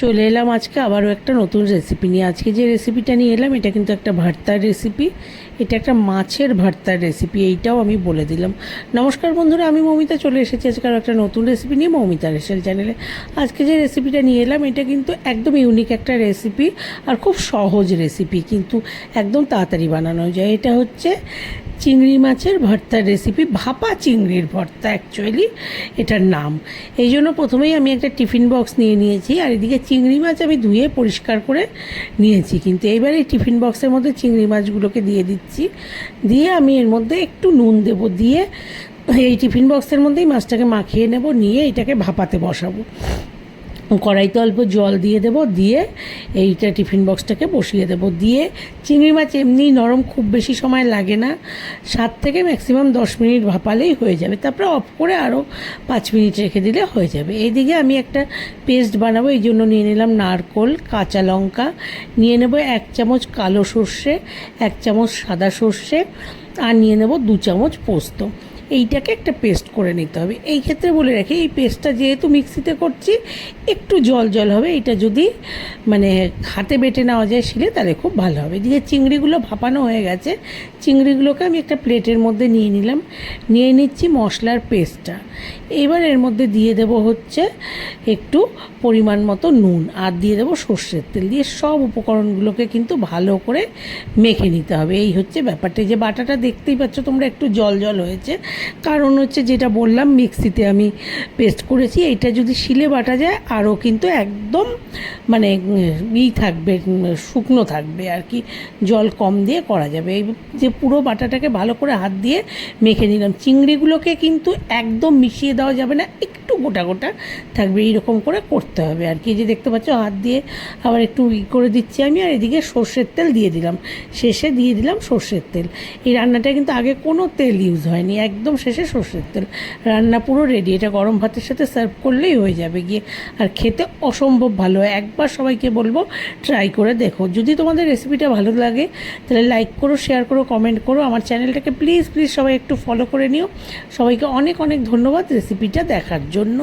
চলে এলাম আজকে আবারও একটা নতুন রেসিপি নিয়ে। আজকে যে রেসিপিটা নিয়ে এলাম, এটা কিন্তু একটা ভর্তার রেসিপি এটা একটা মাছের ভর্তার রেসিপি এইটাও আমি বলে দিলাম। নমস্কার বন্ধুরা, আমি মৌমিতা চলে এসেছি আজকে আরও একটা নতুন রেসিপি নিয়ে মৌমিতা রেসেল চ্যানেলে আজকে যে রেসিপিটা নিয়ে এলাম, এটা কিন্তু একদম ইউনিক একটা রেসিপি আর খুব সহজ রেসিপি কিন্তু একদম তাড়াতাড়ি বানানো যায়। এটা হচ্ছে চিংড়ি মাছের ভর্তার রেসিপি ভাপা চিংড়ির ভর্তা অ্যাকচুয়ালি এটার নাম। এই জন্য প্রথমেই আমি একটা টিফিন বক্স নিয়ে নিয়েছি, আর এদিকে চিংড়ি মাছ আমি ধুয়ে পরিষ্কার করে নিয়েছি। কিন্তু এইবার এই টিফিন বক্সের মধ্যে চিংড়ি মাছগুলোকে দিয়ে দিচ্ছি। দিয়ে আমি এর মধ্যে একটু নুন দেব। দিয়ে এই টিফিন বক্সের মধ্যেই মাছটাকে মাখিয়ে নেব। নিয়ে এটাকে ভাপাতে বসাবো। কড়াইতে অল্প জল দিয়ে দেব, দিয়ে এইটা টিফিন বক্সটাকে বসিয়ে দেব। দিয়ে চিংড়ি মাছ এমনি নরম, খুব বেশি সময় লাগে না। সাত থেকে ম্যাক্সিমাম দশ মিনিট ভাপালেই হয়ে যাবে। তারপরে অফ করে আরও পাঁচ মিনিট রেখে দিলে হয়ে যাবে। এইদিকে আমি একটা পেস্ট বানাবো, এই জন্য নিয়ে নিলাম নারকোল, কাঁচা লঙ্কা। নিয়ে নেব এক চামচ কালো সর্ষে, এক চামচ সাদা সর্ষে, আর নিয়ে নেব দু চামচ পোস্ত। এইটাকে একটা পেস্ট করে নিতে হবে। এই ক্ষেত্রে বলে রাখি, এই পেস্টটা যেহেতু মিক্সিতে করছি, একটু জল জল হবে। এটা যদি মানে হাতে বেটে নেওয়া যায় শিলে, তাহলে খুব ভালো হবে। এদিকে চিংড়িগুলো ভাপানো হয়ে গেছে। চিংড়িগুলোকে আমি একটা প্লেটের মধ্যে নিয়ে নিলাম। নিয়ে নিচ্ছি মশলার পেস্টটা এবার এর মধ্যে দিয়ে দেব হচ্ছে একটু পরিমাণ মতো নুন আর দিয়ে দেবো সর্ষের তেল দিয়ে। সব উপকরণগুলোকে কিন্তু ভালো করে মেখে নিতে হবে। এই হচ্ছে ব্যাপারটা। যে বাটাটা দেখতেই পাচ্ছ, তোমরা একটু জল জল হয়েছে। কারণ হচ্ছে যেটা বললাম, মিক্সিতে আমি পেস্ট করেছি। এটা যদি শিলে বাটা যায়, আরও কিন্তু একদম মানে ই থাকবে শুকনো থাকবে আর কি। জল কম দিয়ে করা যাবে। এই যে পুরো বাটাটাকে ভালো করে হাত দিয়ে মেখে নিলাম। চিংড়িগুলোকে কিন্তু একদম মিশিয়ে দেওয়া যাবে না। গোটা গোটা থাকবে, এইরকম করে করতে হবে আর কি। যে দেখতে পাচ্ছ, হাত দিয়ে আবার একটু ই করে দিচ্ছি আমি আর এদিকে সর্ষের তেল দিয়ে দিলাম। শেষে দিয়ে দিলাম সর্ষের তেল। এই রান্নাটা কিন্তু আগে কোনো তেল ইউজ হয়নি, একদম শেষে সর্ষের তেল। রান্না পুরো রেডি এটা গরম ভাতের সাথে সার্ভ করলেই হয়ে যাবে গিয়ে। আর খেতে অসম্ভব ভালো হয় একবার সবাইকে বলব ট্রাই করে দেখো। যদি তোমাদের রেসিপিটা ভালো লাগে, তাহলে লাইক করো শেয়ার করো কমেন্ট করো। আমার চ্যানেলটাকে প্লিজ প্লিজ সবাই একটু ফলো করে নিও। সবাইকে অনেক অনেক ধন্যবাদ রেসিপিটা দেখার জন্য